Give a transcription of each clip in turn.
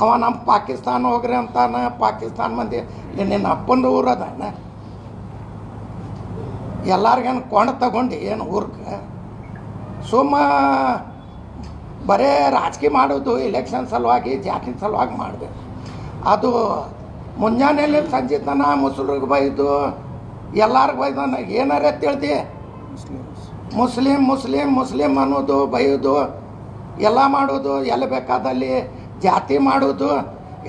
ಅವ ನಮ್ಮ ಪಾಕಿಸ್ತಾನ ಹೋಗ್ರಿ ಅಂತಾನ ಪಾಕಿಸ್ತಾನ ಮಂದಿ ನಿನ್ನ ಅಪ್ಪಂದು ಊರದಾನ ಎಲ್ಲಾರ್ಗೇನು ಕೊಂಡ ತಗೊಂಡು ಏನು ಊರ್ಗೆ? ಸುಮ್ಮ ಬರೇ ರಾಜಕೀಯ ಮಾಡೋದು ಇಲೆಕ್ಷನ್ ಸಲುವಾಗಿ ಜಾತಿನ ಸಲುವಾಗಿ ಮಾಡಬೇಕು ಅದು ಮುಂಜಾನೆಯಲ್ಲಿ ಸಂಜೆ ತನ ಮುಸ್ಲಿಮ್ಗೆ ಬೈದು, ಎಲ್ಲಾರ್ಗೆ ಬೈದು ಏನಾರ ತಿಳ್ದಿ? ಮುಸ್ಲಿಂ ಮುಸ್ಲಿಂ ಮುಸ್ಲಿಮ್ ಅನ್ನೋದು ಬೈಯೋದು, ಎಲ್ಲ ಮಾಡೋದು, ಎಲ್ಲಿ ಬೇಕಾದಲ್ಲಿ ಜಾತಿ ಮಾಡೋದು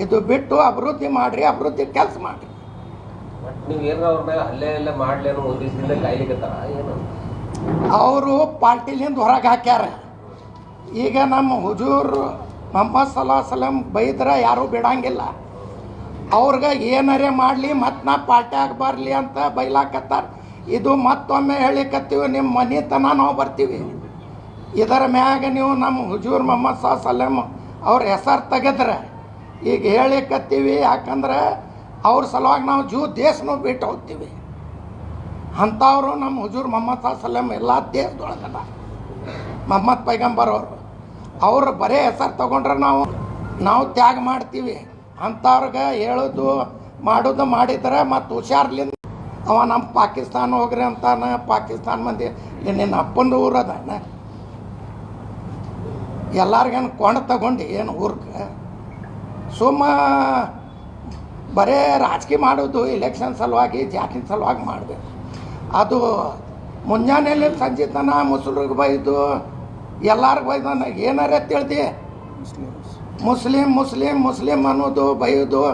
ಇದು ಬಿಟ್ಟು ಅಭಿವೃದ್ಧಿ ಮಾಡಿರಿ ಅಭಿವೃದ್ಧಿ ಕೆಲಸ ಮಾಡಿರಿ. ಬಟ್ ನೀವು ಏನಾರ ಅವ್ರ ಮೇಲೆ ಹಲ್ಲೆ ಎಲ್ಲ ಮಾಡ್ಲಿ ಅನ್ನೋ ಉದ್ದೇಶದಿಂದ ಕಾಯ್ಲಿಕತ್ತಾರ ಏನು? ಅವರು ಪಾರ್ಟಿಲಿಂದ ಹೊರಗೆ ಹಾಕ್ಯಾರ. ಈಗ ನಮ್ಮ ಹುಜೂರ್ ಮೊಹಮ್ಮದ್ ಸಲಾ ಸಲಂ ಬೈದ್ರೆ ಯಾರೂ ಬಿಡಂಗಿಲ್ಲ. ಅವ್ರಿಗೆ ಏನಾರೇ ಮಾಡಲಿ ಮತ್ತು ನಾ ಪಾರ್ಟ್ಯಾಗ ಬರಲಿ ಅಂತ ಬೈಲಾಕತ್ತಾರ. ಇದು ಮತ್ತೊಮ್ಮೆ ಹೇಳಿಕತ್ತೀವಿ ನಿಮ್ಮ ಮನೆತನ ನಾವು ಬರ್ತೀವಿ. ಇದರ ಮ್ಯಾಗ ನೀವು ನಮ್ಮ ಹುಜೂರ್ ಮೊಹಮ್ಮದ್ ಸಾ ಸಲಂ ಅವ್ರ ಹೆಸರು ತೆಗೆದ್ರೆ. ಈಗ ಹೇಳಿಕತ್ತೀವಿ, ಯಾಕಂದ್ರೆ ಅವ್ರ ಸಲುವಾಗಿ ನಾವು ಜೂ ದೇಶನೂ ಬಿಟ್ಟು ಹೋಗ್ತೀವಿ. ಅಂಥವರು ನಮ್ಮ ಹುಜೂರ್ ಮೊಹಮ್ಮದ್ ಸಾ ಸಲಂ ಎಲ್ಲ ದೇಶದೊಳಗದ. ಮೊಹಮ್ಮದ್ ಪೈಗಂಬರ್ ಅವರು. ಅವ್ರು ಬರೇ ಹೆಸರು ತಗೊಂಡ್ರೆ ನಾವು ನಾವು ತ್ಯಾಗ ಮಾಡ್ತೀವಿ. ಅಂಥವ್ರಿಗೆ ಹೇಳೋದು, ಮಾಡೋದು ಮಾಡಿದ್ರೆ ಮತ್ತು ಹುಷಾರ್ಲಿಂದ, ಅವ ನಮ್ಮ ಪಾಕಿಸ್ತಾನ ಹೋಗ್ರಿ ಅಂತಾನೆ, ಪಾಕಿಸ್ತಾನ ಮಂದಿ ನಿನ್ನ ಅಪ್ಪಂದು ಊರದಾನ ಎಲ್ಲಾರ್ಗೇನು ಕೊಂಡ ತಗೊಂಡು ಏನು ಊರ್ಗೆ? ಸುಮ್ಮ ಬರೇ ರಾಜಕೀಯ ಮಾಡೋದು ಇಲೆಕ್ಷನ್ ಸಲುವಾಗಿ, ಜಾತಿನ ಸಲುವಾಗಿ ಮಾಡಬೇಕು. ಅದು ಮುಂಜಾನೆಯಲ್ಲಿ ಸಂಜೆ ತನ ಮುಸ್ಲಿಮ್ರಿಗೆ ಬೈದು, ಎಲ್ಲಾರ್ಗೆ ಬೈದು ಏನಾರ ತಿಳ್ದಿ? ಮುಸ್ಲಿಂ ಮುಸ್ಲಿಂ ಮುಸ್ಲಿಂ ಅನ್ನೋದು ಬೈಯೋದು,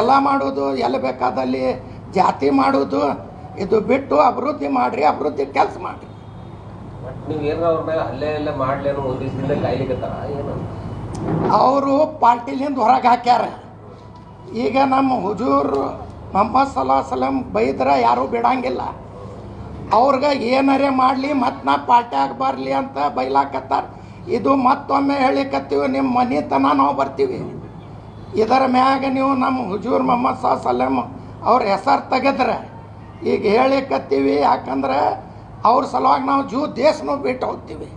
ಎಲ್ಲ ಮಾಡೋದು, ಎಲ್ಲಿ ಬೇಕಾದಲ್ಲಿ ಜಾತಿ ಮಾಡೋದು, ಇದು ಬಿಟ್ಟು ಅಭಿವೃದ್ಧಿ ಮಾಡಿರಿ, ಅಭಿವೃದ್ಧಿ ಕೆಲಸ ಮಾಡಿರಿ. ಅವ್ರ ಪಾರ್ಟಿಲಿಂದ ಹೊರಗೆ ಹಾಕ್ಯಾರ. ಈಗ ನಮ್ಮ ಹುಜೂರ್ ಮೊಹಮ್ಮದ್ ಸಲಾ ಸಲಂ ಬೈದ್ರೆ ಯಾರೂ ಬಿಡಂಗಿಲ್ಲ. ಅವ್ರಿಗೆ ಏನರೇ ಮಾಡಲಿ, ಮತ್ತು ನಾ ಪಾರ್ಟ್ಯಾಗ ಬರಲಿ ಅಂತ ಬೈಲಾಕತ್ತಾರ. ಇದು ಮತ್ತೊಮ್ಮೆ ಹೇಳಿಕತ್ತೀವಿ ನಿಮ್ಮ ಮನೆತನ ನಾವು ಬರ್ತೀವಿ. ಇದರ ಮ್ಯಾಗ ನೀವು ನಮ್ಮ ಹುಜೂರ್ ಮೊಹಮ್ಮದ್ ಸಾ ಸಲಂ ಅವ್ರ ಹೆಸರು ತೆಗೆದ್ರೆ. ಈಗ ಹೇಳಿಕತ್ತೀವಿ ಯಾಕಂದ್ರೆ ಅವ್ರ ಸಲುವಾಗಿ ನಾವು ಜೂ ದೇಶನೂ ಬಿಟ್ಟು ಹೋಗ್ತೀವಿ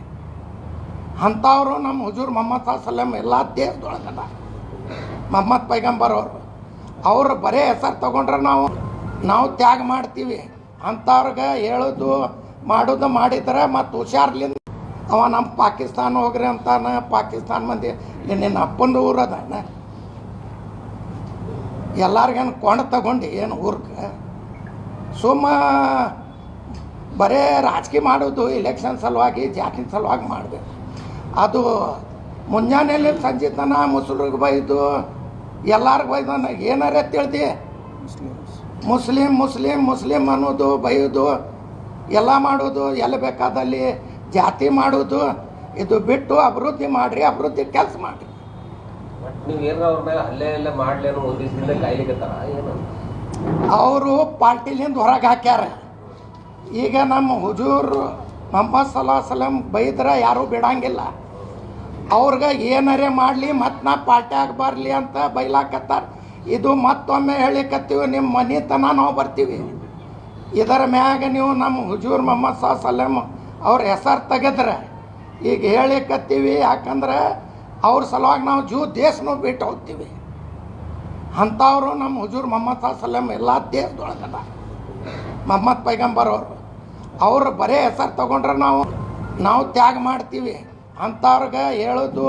ಅಂಥವರು ನಮ್ಮ ಹುಜೂರ್ ಮೊಹಮ್ಮದ್ ಸಲಮ್ ಸಲಂ ಎಲ್ಲ ದೇಶದೊಳಗದ. ಮೊಹಮ್ಮದ್ ಪೈಗಂಬರ್ ಅವರು. ಅವರು ಬರೇ ಹೆಸರು ತಗೊಂಡ್ರೆ ನಾವು ನಾವು ತ್ಯಾಗ ಮಾಡ್ತೀವಿ. ಅಂಥವ್ರಿಗೆ ಹೇಳೋದು, ಮಾಡೋದು ಮಾಡಿದ್ರೆ ಮತ್ತು ಹುಷಾರ್ಲಿಂದ, ಅವ ನಮ್ಮ ಪಾಕಿಸ್ತಾನ ಹೋಗ್ರಿ ಅಂತಾನೆ, ಪಾಕಿಸ್ತಾನ ಮಂದಿ, ನಿನ್ನ ಅಪ್ಪಂದು ಊರದಾನ ಎಲ್ಲರಿಗೇನು ಕೊಂಡು ತಗೊಂಡು ಏನು ಊರ್ಗೆ. ಸುಮ್ಮ ಬರೇ ರಾಜಕೀಯ ಮಾಡೋದು ಇಲೆಕ್ಷನ್ ಸಲುವಾಗಿ ಜಾತಿನ ಸಲುವಾಗಿ ಮಾಡಬೇಕು. ಅದು ಮುಂಜಾನೆಯಲ್ಲಿ ಸಂಜೆ ತನ ಮುಸ್ಲಿಮ್ರಿಗೆ ಬೈದು ಎಲ್ಲರಿಗೂ ಬೈದು ಏನಾರ ತಿಳ್ದಿ ಮುಸ್ಲಿಂ ಮುಸ್ಲಿಮ್ ಮುಸ್ಲಿಮ್ ಅನ್ನೋದು ಬೈಯೋದು ಎಲ್ಲ ಮಾಡೋದು ಎಲ್ಲಿ ಬೇಕಾದಲ್ಲಿ ಜಾತಿ ಮಾಡೋದು ಇದು ಬಿಟ್ಟು ಅಭಿವೃದ್ಧಿ ಮಾಡಿರಿ ಅಭಿವೃದ್ಧಿ ಕೆಲಸ ಮಾಡಿರಿ. ಅವರು ಪಾರ್ಟಿಲಿಂದ ಹೊರಗೆ ಹಾಕ್ಯಾರ. ಈಗ ನಮ್ಮ ಹುಜೂರ್ ಮೊಹಮ್ಮದ್ ಸಲಾ ಸಲಂ ಬೈದ್ರೆ ಯಾರೂ ಬಿಡಂಗಿಲ್ಲ. ಅವ್ರಿಗೆ ಏನರೇ ಮಾಡಲಿ, ಮತ್ತು ನಾ ಪಾರ್ಟ್ಯಾಗ ಬರಲಿ ಅಂತ ಬೈಲಾಕತ್ತಾರ. ಇದು ಮತ್ತೊಮ್ಮೆ ಹೇಳಿಕತ್ತೀವಿ ನಿಮ್ಮ ಮನೆತನ ನಾವು ಬರ್ತೀವಿ. ಇದರ ಮ್ಯಾಗ ನೀವು ನಮ್ಮ ಹುಜೂರ್ ಮೊಹಮ್ಮದ್ ಸಾ ಸಲಂ ಅವ್ರ ಹೆಸರು ತೆಗೆದ್ರೆ ಈಗ ಹೇಳಿಕತ್ತೀವಿ, ಯಾಕಂದ್ರೆ ಅವ್ರ ಸಲುವಾಗಿ ನಾವು ಜೂ ದೇಶನೂ ಬಿಟ್ಟು ಹೋಗ್ತೀವಿ. ಅಂಥವ್ರು ನಮ್ಮ ಹುಜೂರ್ ಮೊಹಮ್ಮದ್ ಸಾ ಸಲಂ ಎಲ್ಲ ದೇಶದೊಳಗದ. ಮೊಹಮ್ಮದ್ ಪೈಗಂಬರ್ ಅವರು. ಅವರು ಬರೇ ಹೆಸರು ತಗೊಂಡ್ರೆ ನಾವು ನಾವು ತ್ಯಾಗ ಮಾಡ್ತೀವಿ. ಅಂಥವ್ರಿಗೆ ಹೇಳೋದು,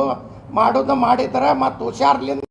ಮಾಡೋದು ಮಾಡಿದ್ರೆ ಮತ್ತು ಹುಷಾರ್ಲಿಂದ